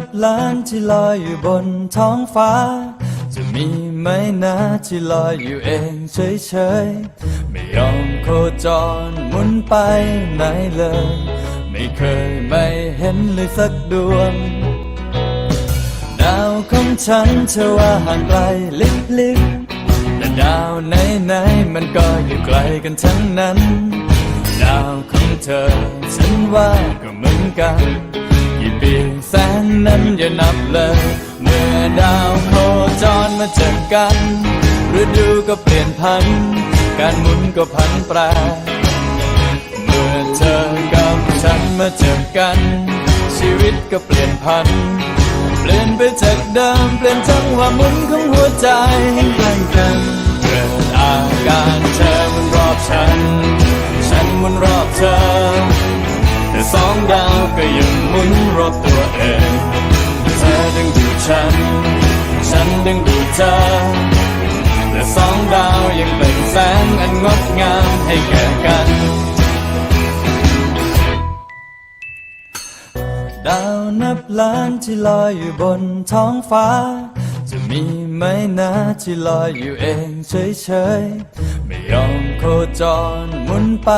บล้านที่ลอยอยู่บนท้องฟ้า จะมีไหมนะที่ลอยอยู่เองเฉยๆ ไม่ยอมโคจรหมุนไปไหนเลย ไม่เคยไม่เห็นเลยสักดวง ดาวของฉันเธอว่าห่างไกลลิบๆแต่ดาวไหนๆมันก็อยู่ไกลกันทั้งนั้น ดาวของเธอฉันว่าก็เหมือนกัน กี่ปีแสนนั้นอย่านับเลย เมื่อดาวโคจรมาเจอกันฤดูก็เปลี่ยนพัน การหมุนก็พันแปร เมื่อเธอกับฉันมาเจอกัน ชีวิตก็เปลี่ยนพัน เปลี่ยนไปจากเดิมเปลี่ยนจังหวะหมุนของหัวใจให้ใกล้กันเกิดอาการเธอมันรอบฉัน ฉันมันรอบเธอแต่สองดาวก็ยังหมุน รอบตัวเอง เธอดึงดูดฉัน ฉันดึงดูดเธอแต่สองดาวยังเป็นแสงอันงดงามให้แก่กัน ดาวนับล้านที่ลอยอยู่บนท้องฟ้า จะมีไหมนะที่ลอยอยู่เองเฉยๆ ไม่ยอมโคจรหมุนไป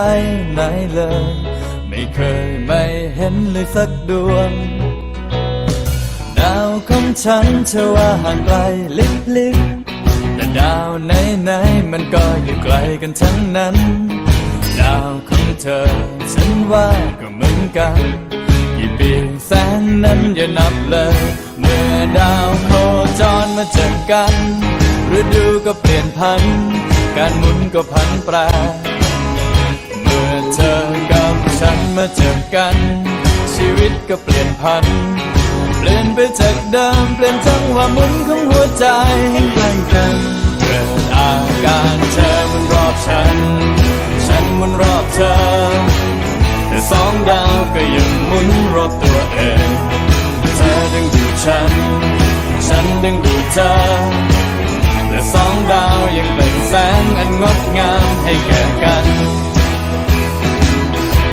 ไหนเลย ไม่เคยไม่เห็นเลยสักดวง ดาวของฉันเธอว่าห่างไกลลิบๆแต่ดาวไหนๆมันก็อยู่ไกลกันทั้งนั้น ดาวของเธอ ฉันว่าก็เหมือนกันกี่ปีแสนนั้นอย่านับเลย เมื่อดาวโคจรมาเจอกันฤดูก็เปลี่ยนพัน การหมุนก็พันแปร มาเจอกัน ชีวิตก็เปลี่ยนพัน เปลี่ยนไปจากเดิมเปลี่ยนจังหวะหมุนของหัวใจให้ใกล้กันเกิดอาการเธอมันรอบฉัน ฉันมันรอบเธอ แต่สองดาวก็ยังหมุนรอบตัวเองเธอดึงดูดฉัน ฉันดึงดูดเธอแต่สองดาวยังเป็นแสงอันงดงามให้แก่กัน